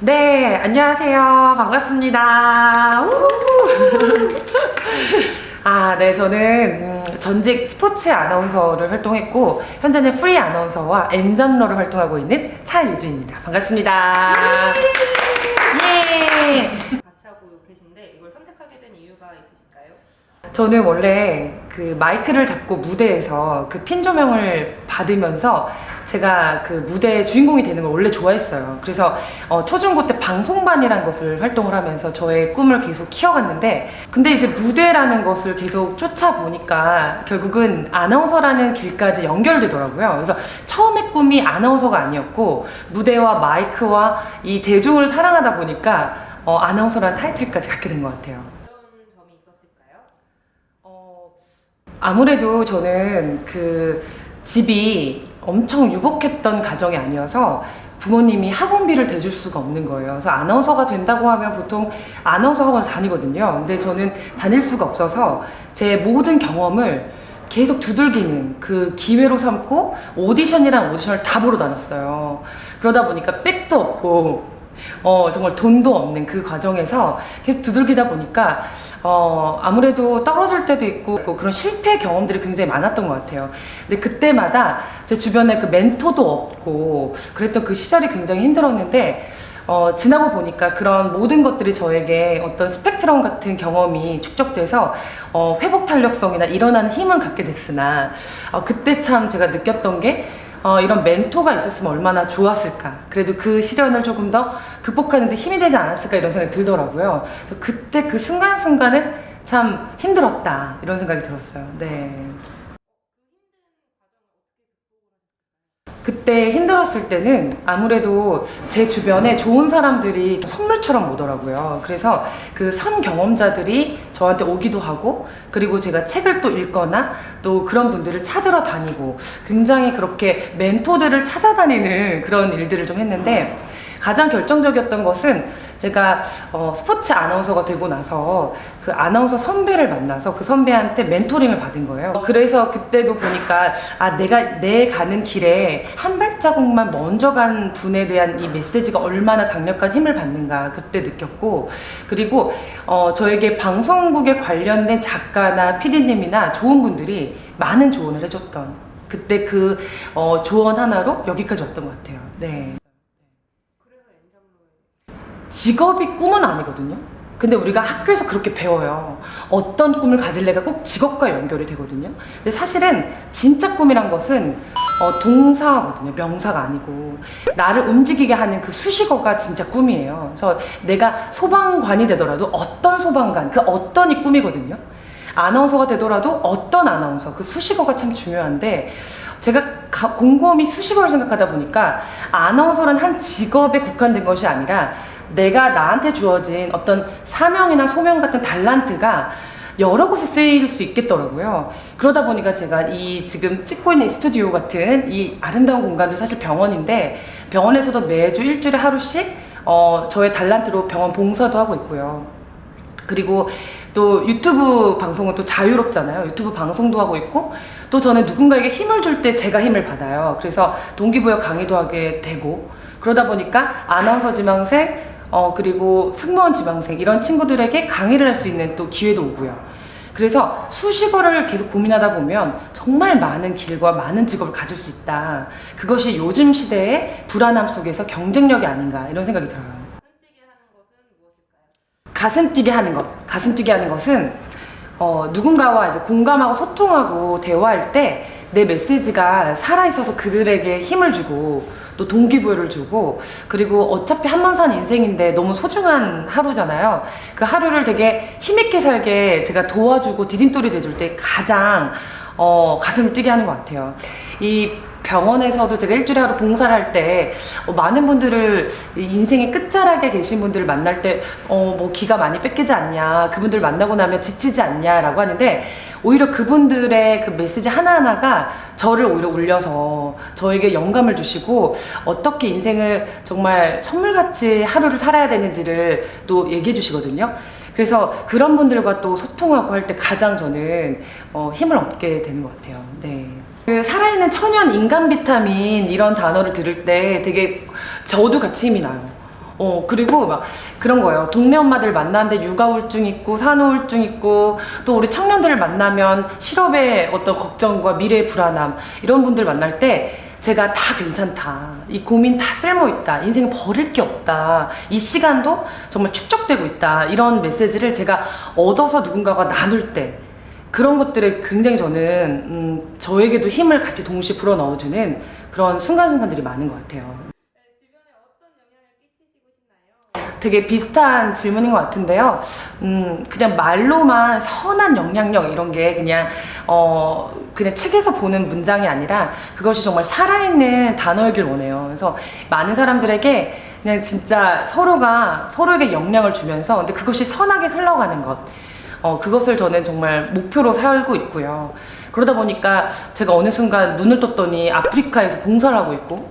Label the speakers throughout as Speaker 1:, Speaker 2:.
Speaker 1: 네, 안녕하세요. 반갑습니다. 우! 아, 네, 저는 음, 전직 스포츠 아나운서를 활동했고 현재는 프리 아나운서와 엔잡러를 활동하고 있는 차유주입니다. 반갑습니다. 예.
Speaker 2: 같이 하고 계신데 이걸 선택하게 된 이유가 있으실까요?
Speaker 1: 저는 원래 그 마이크를 잡고 무대에서 그 핀 조명을 받으면서 제가 그 무대의 주인공이 되는 걸 원래 좋아했어요. 그래서 어, 초중고 때 방송반이라는 것을 활동을 하면서 저의 꿈을 계속 키워갔는데 근데 이제 무대라는 것을 계속 쫓아보니까 결국은 아나운서라는 길까지 연결되더라고요. 그래서 처음에 꿈이 아나운서가 아니었고 무대와 마이크와 이 대중을 사랑하다 보니까 어, 아나운서라는 타이틀까지 갖게 된 것 같아요.
Speaker 2: 어떤 점이 있었을까요?
Speaker 1: 어, 아무래도 저는 그 집이 엄청 유복했던 가정이 아니어서 부모님이 학원비를 대줄 수가 없는 거예요. 그래서 아나운서가 된다고 하면 보통 아나운서 학원을 다니거든요. 근데 저는 다닐 수가 없어서 제 모든 경험을 계속 두들기는 그 기회로 삼고 오디션이랑 오디션을 다 보러 다녔어요. 그러다 보니까 백도 없고 어, 정말 돈도 없는 그 과정에서 계속 두들기다 보니까 어, 아무래도 떨어질 때도 있고 그런 실패 경험들이 굉장히 많았던 것 같아요. 근데 그때마다 제 주변에 그 멘토도 없고 그랬던 그 시절이 굉장히 힘들었는데 어, 지나고 보니까 그런 모든 것들이 저에게 어떤 스펙트럼 같은 경험이 축적돼서 어, 회복 탄력성이나 일어나는 힘은 갖게 됐으나 어, 그때 참 제가 느꼈던 게 어, 이런 멘토가 있었으면 얼마나 좋았을까. 그래도 그 시련을 조금 더 극복하는데 힘이 되지 않았을까 이런 생각이 들더라고요. 그래서 그때 그 순간순간은 참 힘들었다. 이런 생각이 들었어요. 네. 그때 힘들었을 때는 아무래도 제 주변에 좋은 사람들이 선물처럼 오더라고요. 그래서 그 선 경험자들이 저한테 오기도 하고, 그리고 제가 책을 또 읽거나 또 그런 분들을 찾으러 다니고, 굉장히 그렇게 멘토들을 찾아다니는 그런 일들을 좀 했는데, 가장 결정적이었던 것은 제가 어, 스포츠 아나운서가 되고 나서 그 아나운서 선배를 만나서 그 선배한테 멘토링을 받은 거예요. 그래서 그때도 보니까 아 내가 내 가는 길에 한 발자국만 먼저 간 분에 대한 이 메시지가 얼마나 강력한 힘을 받는가 그때 느꼈고 그리고 어, 저에게 방송국에 관련된 작가나 PD님이나 좋은 분들이 많은 조언을 해줬던 그때 그 어, 조언 하나로 여기까지 왔던 것 같아요. 네. 직업이 꿈은 아니거든요. 근데 우리가 학교에서 그렇게 배워요. 어떤 꿈을 가질래가 꼭 직업과 연결이 되거든요. 근데 사실은 진짜 꿈이란 것은 어, 동사거든요. 명사가 아니고. 나를 움직이게 하는 그 수식어가 진짜 꿈이에요. 그래서 내가 소방관이 되더라도 어떤 소방관, 그 어떤이 꿈이거든요. 아나운서가 되더라도 어떤 아나운서, 그 수식어가 참 중요한데, 제가 가- 곰곰이 수식어를 생각하다 보니까 아나운서는 한 직업에 국한된 것이 아니라 내가 나한테 주어진 어떤 사명이나 소명 같은 달란트가 여러 곳에 쓰일 수 있겠더라고요. 그러다 보니까 제가 이 지금 찍고 있는 이 스튜디오 같은 이 아름다운 공간도 사실 병원인데 병원에서도 매주 일주일에 하루씩 어, 저의 달란트로 병원 봉사도 하고 있고요. 그리고 또 유튜브 방송은 또 자유롭잖아요. 유튜브 방송도 하고 있고 또 저는 누군가에게 힘을 줄 때 제가 힘을 받아요. 그래서 동기부여 강의도 하게 되고 그러다 보니까 아나운서 지망생 어 그리고 승무원 지망생 이런 친구들에게 강의를 할 수 있는 또 기회도 오고요. 그래서 수식어를 계속 고민하다 보면 정말 많은 길과 많은 직업을 가질 수 있다. 그것이 요즘 시대의 불안함 속에서 경쟁력이 아닌가 이런 생각이 들어요. 가슴 뛰게 하는 것. 가슴 뛰게 하는 것은 어, 누군가와 이제 공감하고 소통하고 대화할 때 내 메시지가 살아있어서 그들에게 힘을 주고 또 동기부여를 주고 그리고 어차피 한 번 산 인생인데 너무 소중한 하루잖아요. 그 하루를 되게 힘있게 살게 제가 도와주고 디딤돌이 돼줄 때 가장 어, 가슴을 뛰게 하는 것 같아요. 이 병원에서도 제가 일주일에 하루 봉사를 할때 어, 많은 분들을 이 인생의 끝자락에 계신 분들을 만날 때 어, 뭐 기가 많이 뺏기지 않냐 그분들 만나고 나면 지치지 않냐라고 하는데 오히려 그분들의 그 메시지 하나하나가 저를 오히려 울려서 저에게 영감을 주시고 어떻게 인생을 정말 선물같이 하루를 살아야 되는지를 또 얘기해 주시거든요. 그래서 그런 분들과 또 소통하고 할 때 가장 저는 어, 힘을 얻게 되는 것 같아요. 네. 그 살아있는 천연 인간 비타민 이런 단어를 들을 때 되게 저도 같이 힘이 나요. 어, 그리고 막 그런 거예요. 동네 엄마들 만나는데 육아 우울증 있고 산후 우울증 있고 또 우리 청년들을 만나면 실업의 어떤 걱정과 미래의 불안함 이런 분들 만날 때 제가 다 괜찮다. 이 고민 다 쓸모 있다. 인생은 버릴 게 없다. 이 시간도 정말 축적되고 있다. 이런 메시지를 제가 얻어서 누군가가 나눌 때 그런 것들에 굉장히 저는 음, 저에게도 힘을 같이 동시에 불어 넣어주는 그런 순간순간들이 많은 것
Speaker 2: 같아요.
Speaker 1: 되게 비슷한 질문인 것 같은데요. 음, 그냥 말로만 선한 영향력 이런 게 그냥, 어, 그냥 책에서 보는 문장이 아니라 그것이 정말 살아있는 단어이길 원해요. 그래서 많은 사람들에게 그냥 진짜 서로가 서로에게 영향을 주면서 근데 그것이 선하게 흘러가는 것. 어, 그것을 저는 정말 목표로 살고 있고요. 그러다 보니까 제가 어느 순간 눈을 떴더니 아프리카에서 봉사를 하고 있고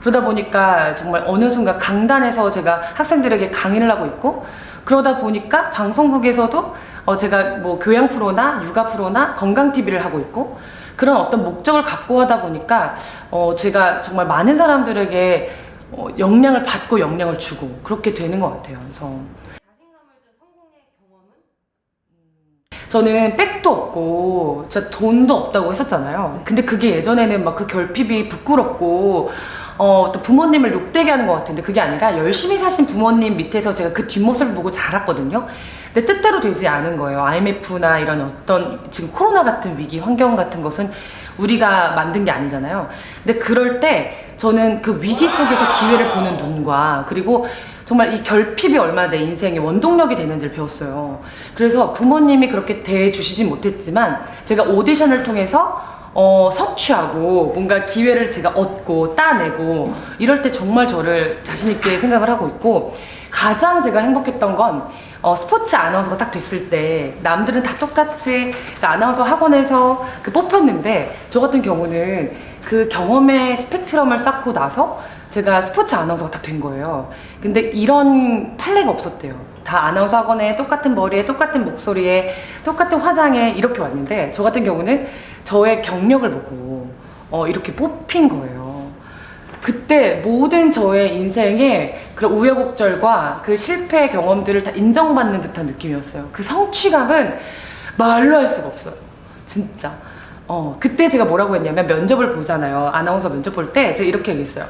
Speaker 1: 그러다 보니까 정말 어느 순간 강단에서 제가 학생들에게 강의를 하고 있고 그러다 보니까 방송국에서도 어 제가 뭐 교양 프로나 육아 프로나 건강 TV를 하고 있고 그런 어떤 목적을 갖고 하다 보니까 어 제가 정말 많은 사람들에게 어 영향을 받고 영향을 주고 그렇게 되는 것 같아요. 그래서
Speaker 2: 자신감을 준 성공의 경험은?
Speaker 1: 저는 백도 없고 진짜 돈도 없다고 했었잖아요. 근데 그게 예전에는 막 그 결핍이 부끄럽고 어, 또 부모님을 욕되게 하는 것 같은데 그게 아니라 열심히 사신 부모님 밑에서 제가 그 뒷모습을 보고 자랐거든요. 근데 뜻대로 되지 않은 거예요. IMF나 이런 어떤 지금 코로나 같은 위기 환경 같은 것은 우리가 만든 게 아니잖아요. 근데 그럴 때 저는 그 위기 속에서 기회를 보는 눈과 그리고 정말 이 결핍이 얼마나 내 인생의 원동력이 되는지를 배웠어요. 그래서 부모님이 그렇게 대해주시지 못했지만 제가 오디션을 통해서 어, 섭취하고 뭔가 기회를 제가 얻고 따내고 이럴 때 정말 저를 자신있게 생각을 하고 있고 가장 제가 행복했던 건 어, 스포츠 아나운서가 딱 됐을 때 남들은 다 똑같이 그 아나운서 학원에서 그 뽑혔는데 저 같은 경우는 그 경험의 스펙트럼을 쌓고 나서 제가 스포츠 아나운서가 딱 된 거예요. 근데 이런 판례가 없었대요. 다 아나운서 학원에 똑같은 머리에 똑같은 목소리에 똑같은 화장에 이렇게 왔는데 저 같은 경우는 저의 경력을 보고 어, 이렇게 뽑힌 거예요. 그때 모든 저의 인생의 그런 우여곡절과 그 실패 경험들을 다 인정받는 듯한 느낌이었어요. 그 성취감은 말로 할 수가 없어요. 진짜. 어, 그때 제가 뭐라고 했냐면 면접을 보잖아요. 아나운서 면접 볼 때 제가 이렇게 얘기했어요.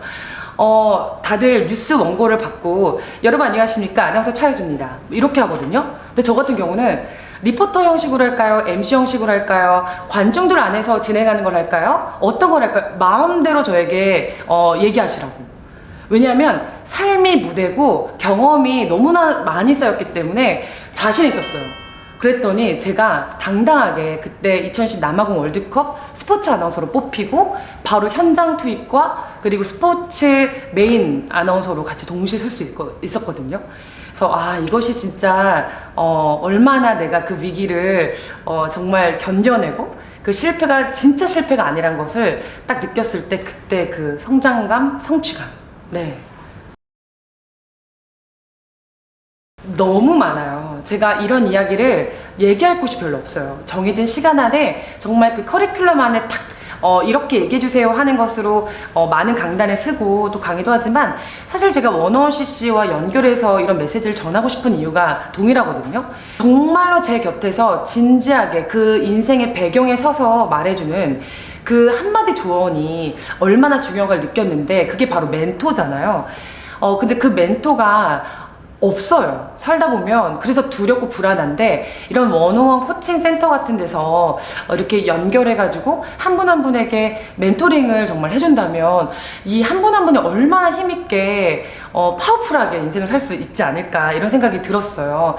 Speaker 1: 어, 다들 뉴스 원고를 받고 여러분 안녕하십니까? 아나운서 차혜주입니다. 이렇게 하거든요. 근데 저 같은 경우는 리포터 형식으로 할까요? MC 형식으로 할까요? 관중들 안에서 진행하는 걸 할까요? 어떤 걸 할까요? 마음대로 저에게 어, 얘기하시라고. 왜냐하면 삶이 무대고 경험이 너무나 많이 쌓였기 때문에 자신 있었어요. 그랬더니 제가 당당하게 그때 2010 남아공 월드컵 스포츠 아나운서로 뽑히고 바로 현장 투입과 그리고 스포츠 메인 아나운서로 같이 동시에 설수 있었거든요. 그래서 아 이것이 진짜 어, 얼마나 내가 그 위기를 어, 정말 견뎌내고 그 실패가 진짜 실패가 아니란 것을 딱 느꼈을 때 그때 그 성장감, 성취감. 네. 너무 많아요. 제가 이런 이야기를 얘기할 곳이 별로 없어요. 정해진 시간 안에 정말 그 커리큘럼 안에 탁 어, 이렇게 얘기해주세요 하는 것으로 어, 많은 강단에 쓰고 또 강의도 하지만 사실 제가 원어원 CC와 연결해서 이런 메시지를 전하고 싶은 이유가 동일하거든요. 정말로 제 곁에서 진지하게 그 인생의 배경에 서서 말해주는 그 한마디 조언이 얼마나 중요한 걸 느꼈는데 그게 바로 멘토잖아요. 어, 근데 그 멘토가 없어요. 살다 보면 그래서 두렵고 불안한데 이런 원어원 코칭 센터 같은 데서 어, 이렇게 연결해가지고 한 분 한 분에게 멘토링을 정말 해준다면 이 한 분 한 분이 얼마나 힘있게 어, 파워풀하게 인생을 살 수 있지 않을까 이런 생각이 들었어요.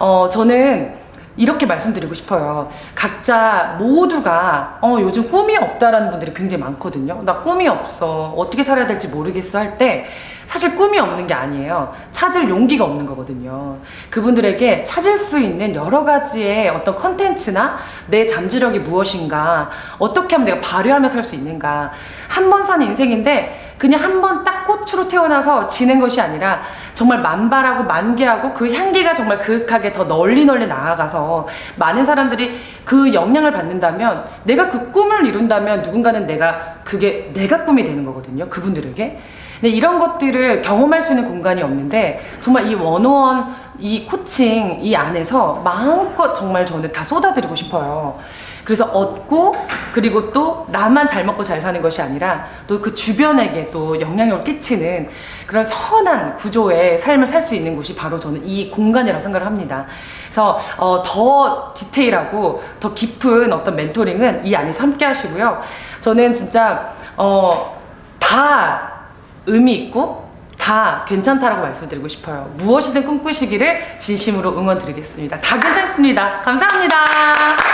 Speaker 1: 어, 저는 이렇게 말씀드리고 싶어요. 각자 모두가 어, 요즘 꿈이 없다라는 분들이 굉장히 많거든요. 나 꿈이 없어. 어떻게 살아야 될지 모르겠어 할 때 사실 꿈이 없는 게 아니에요. 찾을 용기가 없는 거거든요. 그분들에게 찾을 수 있는 여러 가지의 어떤 컨텐츠나 내 잠재력이 무엇인가, 어떻게 하면 내가 발휘하며 살 수 있는가. 한번 사는 인생인데 그냥 한 번 딱 꽃으로 태어나서 지는 것이 아니라 정말 만발하고 만개하고 그 향기가 정말 그윽하게 더 널리 널리 나아가서 많은 사람들이 그 영향을 받는다면 내가 그 꿈을 이룬다면 누군가는 내가 그게 내가 꿈이 되는 거거든요. 그분들에게. 근데 이런 것들을 경험할 수 있는 공간이 없는데 정말 이 원어원 이 코칭 이 안에서 마음껏 정말 저는 다 쏟아드리고 싶어요. 그래서 얻고 그리고 또 나만 잘 먹고 잘 사는 것이 아니라 또 그 주변에게 또 영향력을 끼치는 그런 선한 구조의 삶을 살 수 있는 곳이 바로 저는 이 공간이라고 생각을 합니다. 그래서 어, 더 디테일하고 더 깊은 어떤 멘토링은 이 안에서 함께 하시고요. 저는 진짜 어, 다 의미 있고 다 괜찮다라고 말씀드리고 싶어요. 무엇이든 꿈꾸시기를 진심으로 응원 드리겠습니다. 다 괜찮습니다. 감사합니다.